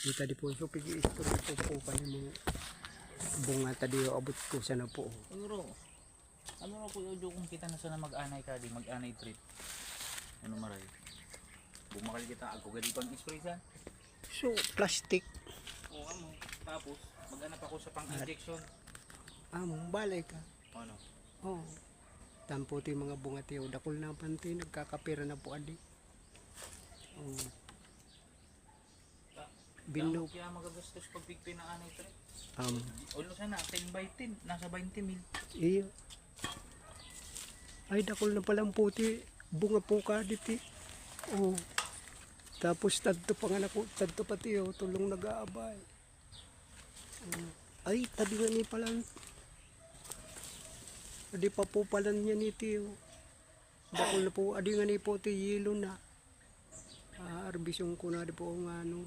Di po so pigi isto po po kani mo bunga tadi abot ko sa na po. Siguro, ano na po yung kung kita na sana mag-anay ka, di mag-anay trip. Ano maray? Bumakal kita, ako gali pang ispraysan. So plastic O amo, tapos mag-anap ako sa pang-injection. among balay ka. Ano? Oh. Tampo ti mga bunga tiyo dakol na panti nagkakapira na po adi. Oh. Bino Kaya magagastos pag pigpin na anay trip. um Ulo sana, 10 by 10, nasa 20 mil. iyo. Ay dakol na palang puti bunga po ka diti. Oh. Tapos tadto pa nga nako, tadto pa tiyo tulong nag-aabay. Oh. Ay, tadi nga ni palang. Adi pa po palan niya ni tiyo. Dakol na po, adi nga ni po ti yelo na. Ah, arbisyon ko na di po ang ano.